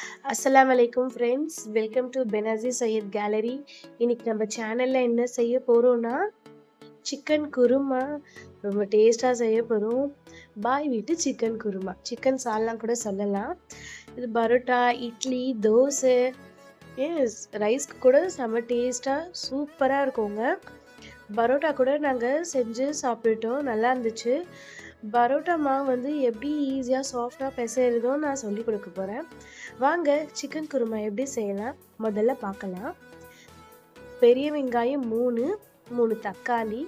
அஸ்லாம் வலைக்கும் friends welcome to Benazi Syed gallery இன்னைக்கு நம்ம சேனலில் என்ன செய்ய போகிறோம்னா சிக்கன் குருமா. ரொம்ப டேஸ்ட்டாக செய்ய போகிறோம் பாய் வீட்டு சிக்கன் குருமா. சிக்கன் சால்லாம் கூட சொல்லலாம். இது பரோட்டா இட்லி தோசை. எஸ் ரைஸ்க்கு கூட செம்ம டேஸ்ட்டாக சூப்பராக இருக்குங்க. பரோட்டா கூட நாங்கள் செஞ்சு சாப்பிட்டுட்டோம். நல்லா இருந்துச்சு. பரோட்டா மாவு வந்து எப்படி ஈஸியாக சாஃப்டாக பிசைறதோ நான் சொல்லி கொடுக்க போகிறேன் வாங்க சிக்கன் குருமா எப்படி செய்யலாம்? முதல்ல பார்க்கலாம். பெரிய வெங்காயம் மூணு மூணு தக்காளி.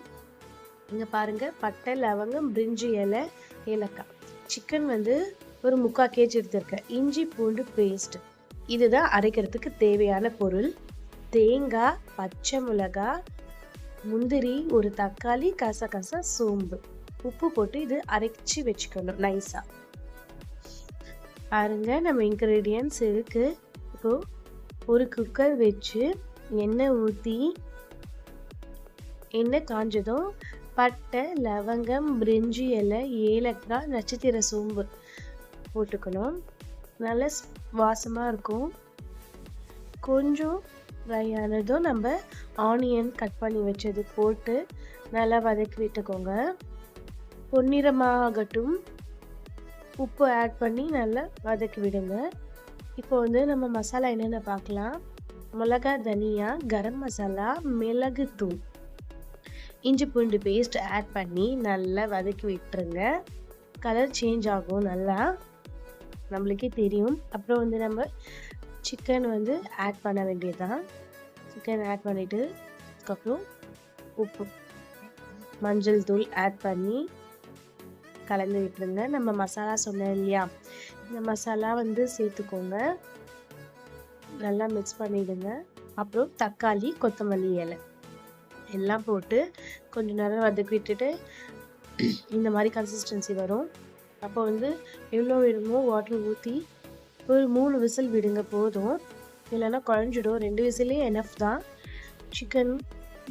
இங்கே பாருங்கள் பட்டை லவங்கம் பிரிஞ்சி இலை ஏலக்காய். சிக்கன் வந்து ஒரு முக்கால் கேஜி எடுத்திருக்கேன் இஞ்சி பூண்டு பேஸ்ட் இதுதான் அரைக்கிறதுக்கு தேவையான பொருள். தேங்காய் பச்சை மிளகாய் முந்திரி ஒரு தக்காளி கசகசா சோம்பு. உப்பு போட்டு இது அரைச்சி வச்சுக்கணும் நைஸாக பாருங்க நம்ம இன்க்ரீடியன்ஸ் இருக்கு. இப்போ ஒரு குக்கர் வச்சு எண்ணெய் ஊற்றி எண்ணெய் காஞ்சதும் பட்டை லவங்கம் பிரிஞ்சி இலை ஏலக்காய் நட்சத்திர சோம்பு போட்டுக்கணும். நல்ல வாசமாக இருக்கும். கொஞ்சம் ஃப்ரை ஆனதும் நம்ம ஆனியன் கட் பண்ணி வச்சது போட்டு நல்லா வதக்கி விட்டுக்கோங்க. பொன்னிறமாகட்டும். உப்பு ஆட் பண்ணி நல்லா வதக்கி விடுங்க. இப்போ வந்து நம்ம மசாலா என்னென்ன பார்க்கலாம்? மிளகா தனியா கரம் மசாலா மிளகு தூள். இஞ்சி பூண்டு பேஸ்ட் ஆட் பண்ணி நல்லா வதக்கி விட்டுருங்க. கலர் சேஞ்ச் ஆகும் நல்லா. நம்மளுக்கே தெரியும். அப்புறம் வந்து நம்ம சிக்கன் வந்து ஆட் பண்ண வேண்டியதுதான். சிக்கன் ஆட் பண்ணிவிட்டு அதுக்கப்புறம் உப்பு மஞ்சள் தூள் ஆட் பண்ணி கலந்து விட்டுருங்க. நம்ம மசாலா சொன்னேன் இல்லையா? இந்த மசாலா வந்து சேர்த்துக்கோங்க. நல்லா மிக்ஸ் பண்ணிவிடுங்க அப்புறம் தக்காளி கொத்தமல்லி இலை. எல்லாம் போட்டு கொஞ்சம் நேரம் வதக்கி விட்டுட்டு இந்த மாதிரி கன்சிஸ்டன்சி வரும். அப்போ வந்து எவ்வளோ வேணுமோ வாட்டர் ஊற்றி ஒரு மூணு விசில் விடுங்க போதும். இல்லைன்னா குழஞ்சிடும். ரெண்டு விசிலே எனஃப் தான். சிக்கன்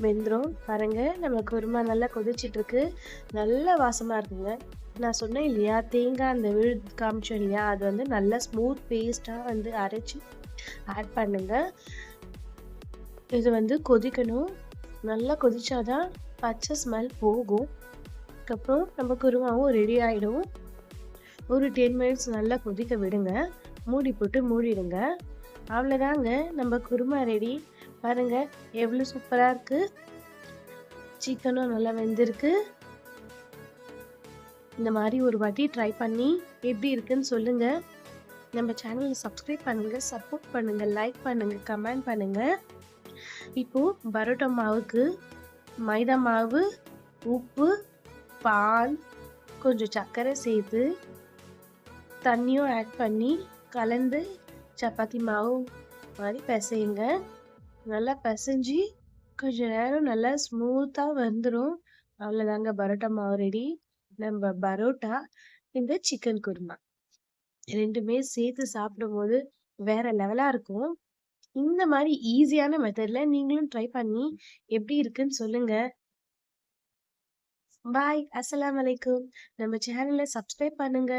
வெந்துடும் பாருங்கள் நம்ம குருமா நல்லா கொதிச்சிட்ருக்கு நல்ல வாசமாக இருக்குங்க. நான் சொன்னேன் இல்லையா தேங்காய் அந்த விழு காமிச்சோம் இல்லையா அது வந்து நல்லா ஸ்மூத் பேஸ்ட்டாக வந்து அரைச்சி ஆட் பண்ணுங்க. இது வந்து கொதிக்கணும். நல்லா கொதிச்சாதான் பச்சை ஸ்மெல் போகும். அதுக்கப்புறம் நம்ம குருமாவும் ரெடி ஆகிடும் ஒரு டென் மினிட்ஸ் நல்லா கொதிக்க விடுங்க. மூடி போட்டு மூடிடுங்க. அவ்வளோதாங்க நம்ம குருமா ரெடி பாருங்க எவ்வளோ சூப்பராக இருக்குது சிக்கனும் நல்லா வெந்திருக்கு. இந்த மாதிரி ஒரு வாட்டி ட்ரை பண்ணி எப்படி இருக்குன்னு சொல்லுங்க. நம்ம சேனலை சப்ஸ்கிரைப் பண்ணுங்க சப்போர்ட் பண்ணுங்க லைக் பண்ணுங்க கமெண்ட் பண்ணுங்க. இப்போ பரோட்டா மாவுக்கு மைதா மாவு உப்பு பால் கொஞ்சம் சர்க்கரை சேர்த்து தண்ணியும் ஆட் பண்ணி கலந்து சப்பாத்தி மாவு மாதிரி பிசையுங்க. நல்லா பிசைஞ்சு கொஞ்சம் நேரம் நல்லா ஸ்மூத்தாக வந்துடும் அவ்வளோதாங்க பரோட்டா மாவு ரெடி நம்ம பரோட்டா இந்த சிக்கன் குருமா. ரெண்டுமே சேர்த்து சாப்பிடும்போது வேற லெவலாக இருக்கும். இந்த மாதிரி ஈஸியான மெத்தடில் நீங்களும் ட்ரை பண்ணி எப்படி இருக்குன்னு சொல்லுங்க. பாய் அஸ்ஸலாமு வலைக்கும் நம்ம சேனலை சப்ஸ்கிரைப் பண்ணுங்க.